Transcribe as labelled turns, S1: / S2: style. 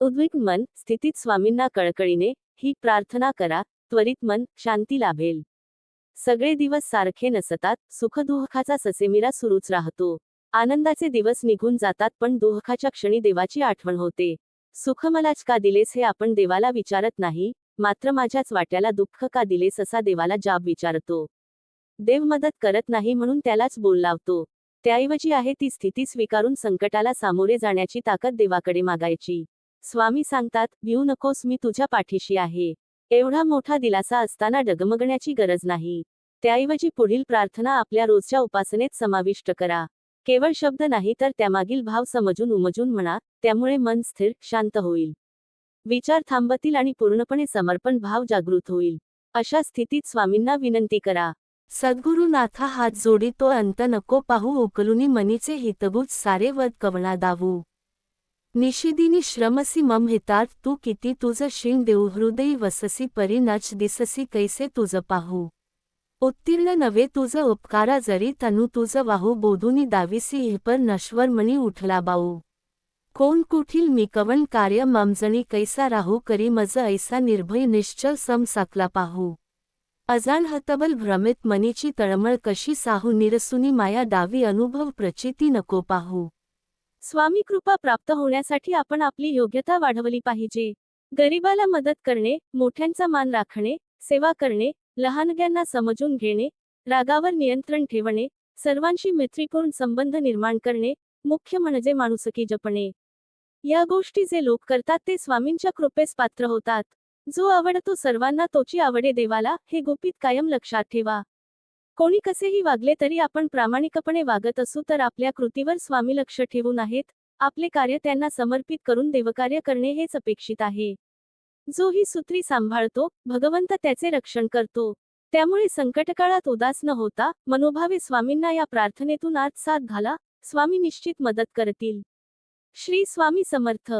S1: उद्विग्न मन स्थितीत स्वामींना कळकळीने ही प्रार्थना करा त्वरित मन शांती लाभेल. सगळे दिवस सारखे नसतात सुखदुःखाचा ससेमिरा सुरूच राहतो. आनंदाचे दिवस निघून जातात पण दुःखाच्या क्षणी देवाची आठवण होते. सुख मलाच का दिलेस हे आपण देवाला विचारत नाही मात्र माझ्याच वाट्याला दुःख का दिलेस असा देवाला जाब विचारतो. देव मदत करत नाही म्हणून त्यालाच बोल लावतो. त्याऐवजी आहे ती स्थिती स्वीकारून संकटाला सामोरे जाण्याची ताकद देवाकडे मागायची. स्वामी सांगतात भिऊ नकोस मी तुझ्या पाठीशी आहे. एवढा मोठा दिलासा असताना डगमगण्याची गरज नाही. त्याऐवजी पुढील प्रार्थना आपल्या रोजच्या उपासनेत समाविष्ट करा. केवळ शब्द नाही तर त्यामागील भाव समजून उमजून म्हणा त्यामुळे मन स्थिर शांत होईल. विचार थांबतील आणि पूर्णपणे समर्पण भाव जागृत होईल. अशा स्थितीत स्वामींना विनंती करा.
S2: सद्गुरुनाथा हात जोडी तो अंत नको पाहू उकलुनी मनीचे हितभूत सारे वद कवणा दावू. निशिदिनी श्रमसी मम हितार्थ तू किती तुझ शिंग देऊ हृदयी वससी परी नच दिससी कैसे तुझ पाहू। उत्तीर्ण नव्हे तुझ उपकारा जरी तनु तुझ वाहू बोधुनी दाविसी हिपर नश्वर मणी उठला बाऊ कोण कुठील मी कवन कार्य ममजणी कैसा राहू करी मज ऐसा निर्भय निश्चल सम साकला पाहू। अजाण हतबल भ्रमित मनीची तळमळ कशी साहू निरसुनी माया डावी अनुभव प्रचिती नको पाहू।
S1: स्वामी कृपा प्राप्त होण्यासाठी आपण आपली योग्यता वाढवली पाहिजे. गरिबाला मदत करणे मोठ्यांचा मान राखणे सेवा करणे लहानग्यांना समजून घेणे रागावर नियंत्रण ठेवणे सर्वांशी मैत्रीपूर्ण संबंध निर्माण करणे मुख्य म्हणजे माणुसकी जपणे. या गोष्टी जे लोक करतात ते स्वामींच्या कृपेस पात्र होतात. जो आवडतो सर्वांना तोची आवडे देवाला हे गुपित कायम लक्षात ठेवा. कोणी कसेही वागले तरी आपण प्रामाणिकपणे वागत असू तर आपल्या कृतीवर स्वामी लक्ष ठेवून आहेत. आपले कार्य त्यांना समर्पित करून देवकार्य करणे हेच अपेक्षित आहे. जो ही सूत्री सांभाळतो भगवंत त्याचे रक्षण करतो. त्यामुळे संकटकाळात उदास न होता मनोभावे स्वामींना या प्रार्थनेतून आज साथ घाला स्वामी निश्चित मदत करतील. श्री स्वामी समर्थ.